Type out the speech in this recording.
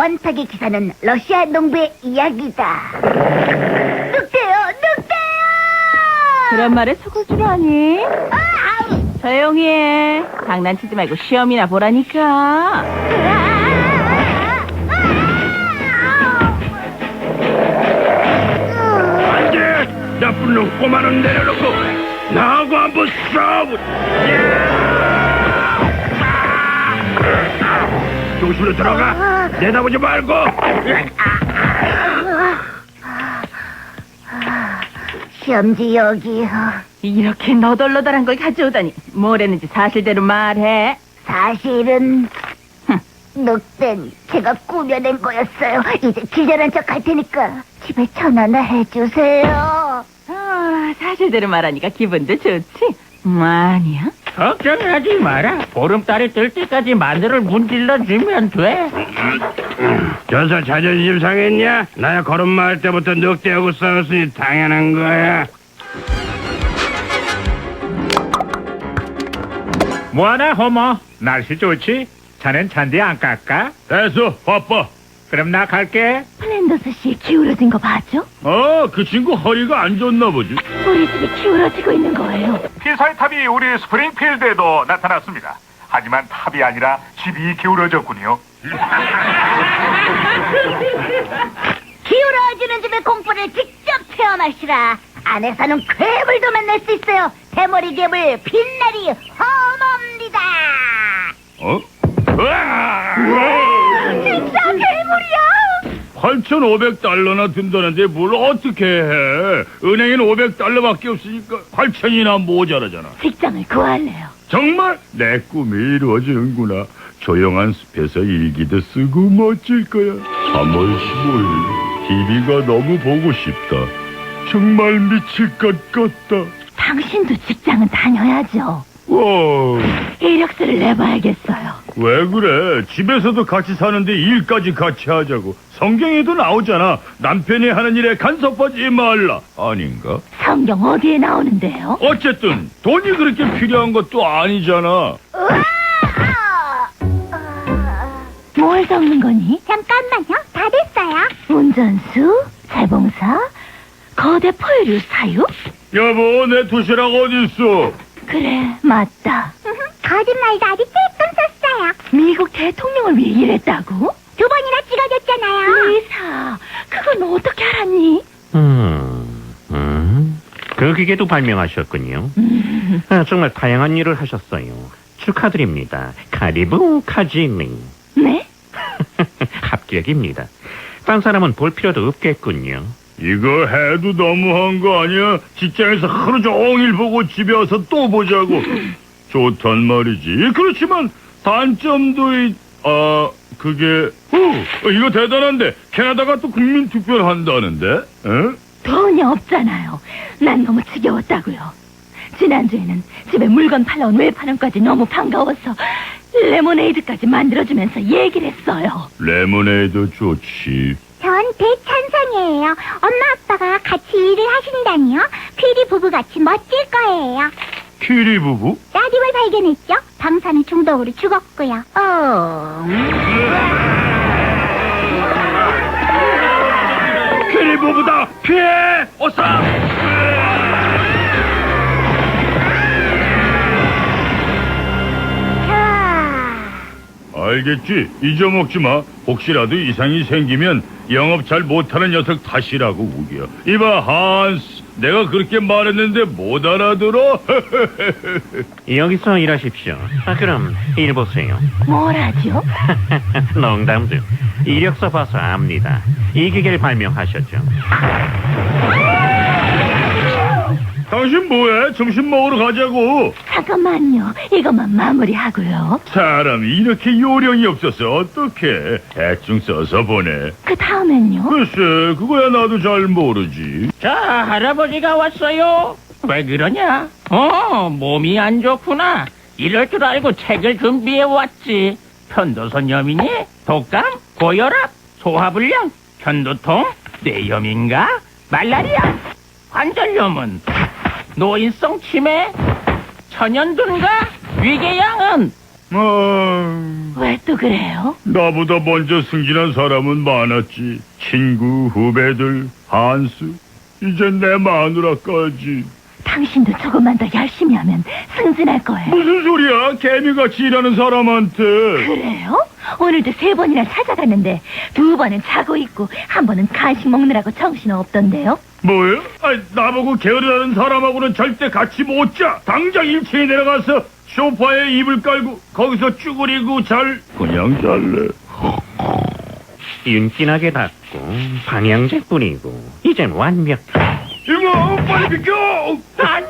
원탁의 기사는 러시아 농부의 이야기다. 늑대요, 늑대요! 그런 말에 속을 줄 아니? 아, 아우! 조용히 해. 장난치지 말고 시험이나 보라니까. 안 돼! 나쁜 놈 꼬마는 내려놓고 나하고 한번 싸워! 조심히 들어가! 내다보지 말고! 시험지 여기요. 이렇게 너덜너덜한 걸 가져오다니. 뭘 했는지 사실대로 말해. 사실은 늑대는 제가 꾸며낸 거였어요. 이제 기절한 척 할 테니까 집에 전화나 해주세요. 아, 사실대로 말하니까 기분도 좋지? 뭐 아니야? 걱정하지 마라. 보름달이 뜰 때까지 마늘을 문질러 주면 돼. 저서 자존심 상했냐? 나야 걸음마 때부터 늑대하고 싸웠으니 당연한 거야. 뭐하나 호모? 날씨 좋지? 자넨 잔디 안 깎아? 됐어, 바빠. 그럼 나 갈게. 플 랜더스 씨 기울어진 거 봤죠? 어, 그 친구 허리가 안 좋나 보지. 우리 집이 기울어지고 있는 거예요. 피사의 탑이 우리 스프링필드에도 나타났습니다. 하지만 탑이 아니라 집이 기울어졌군요. 기울어지는 집의 공포를 직접 체험하시라. 안에서는 괴물도 만날 수 있어요. 대머리 괴물 빛나리 허머입니다. 어? 으아! 진짜 괴물이야. 8,500달러나 든다는데 뭘 어떻게 해? 은행엔 500달러밖에 없으니까 8천이나 모자라잖아. 직장을 구할래요. 정말 내 꿈이 이루어지는구나. 조용한 숲에서 일기도 쓰고 멋질 거야. 3월 15일 TV가 너무 보고 싶다. 정말 미칠 것 같다. 당신도 직장은 다녀야죠. 와, 이력서를 내봐야겠어요. 왜 그래? 집에서도 같이 사는데 일까지 같이 하자고. 성경에도 나오잖아. 남편이 하는 일에 간섭하지 말라. 아닌가? 성경 어디에 나오는데요? 어쨌든 돈이 그렇게 필요한 것도 아니잖아. 뭘 적는 거니? 잠깐만요. 다 됐어요. 운전수, 재봉사, 거대 포유류 사유? 여보, 내 도시락 어딨어? 그래, 맞다. 거짓말도 아주 쬐끔 썼어요. 미국 대통령을 위해 일했다고? 두 번이나 찍어줬잖아요. 리사, 그건 어떻게 알았니? 음, 음. 그 기계도 발명하셨군요. 아, 정말 다양한 일을 하셨어요. 축하드립니다. 카리브 카지닝. 네? 합격입니다. 딴 사람은 볼 필요도 없겠군요. 이거 해도 너무한 거 아니야? 직장에서 하루 종일 보고 집에 와서 또 보자고. 좋단 말이지. 그렇지만 단점도 있, 아, 그게, 어, 이거 대단한데. 캐나다가 또 국민투표를 한다는데? 에? 돈이 없잖아요. 난 너무 지겨웠다고요. 지난주에는 집에 물건 팔러 온 외판원까지 너무 반가워서 레모네이드까지 만들어주면서 얘기를 했어요. 레모네이드 좋지. 전 대찬성이에요. 엄마 아빠가 같이 일을 하신다니요. 피리 부부같이 멋질 거예요. 키리 부부? 라디오를 발견했죠. 방사능 중독으로 죽었고요. 어, 키리 부부다! 피해! 어서! 알겠지? 잊어먹지 마. 혹시라도 이상이 생기면 영업 잘 못하는 녀석 탓이라고 우겨. 이봐, 한스. 내가 그렇게 말했는데 못 알아들어? 여기서 일하십시오. 아, 그럼 일 보세요. 뭘 하죠? 농담도. 이력서 봐서 압니다. 이 기계를 발명하셨죠. 당신 뭐해? 점심 먹으러 가자고. 잠깐만요. 이것만 마무리하고요. 사람이 이렇게 요령이 없어서 어떡해. 대충 써서 보내. 그 다음엔요. 글쎄, 그거야 나도 잘 모르지. 자, 할아버지가 왔어요. 왜 그러냐? 어, 몸이 안 좋구나. 이럴 줄 알고 책을 준비해 왔지. 편도선염이니? 독감? 고혈압? 소화불량? 편도통? 뇌염인가? 말라리아? 관절염은? 노인성 치매? 천연둔가? 위궤양은? 아, 왜또 그래요? 나보다 먼저 승진한 사람은 많았지. 친구, 후배들, 한수, 이제 내 마누라까지. 당신도 조금만 더 열심히 하면 승진할 거예요. 무슨 소리야? 개미같이 일하는 사람한테. 그래요? 오늘도 세 번이나 찾아갔는데 두 번은 자고 있고 한 번은 간식 먹느라고 정신 없던데요? 뭐야? 아, 나보고 게으르다는 사람하고는 절대 같이 못 자. 당장 1층에 내려가서 소파에 이불 깔고 거기서 쭈그리고 잘. 그냥 잘래. 윤진하게 닦고 방향제 뿌리고 이젠 완벽해. 이모, 빨리 비켜! 안 돼!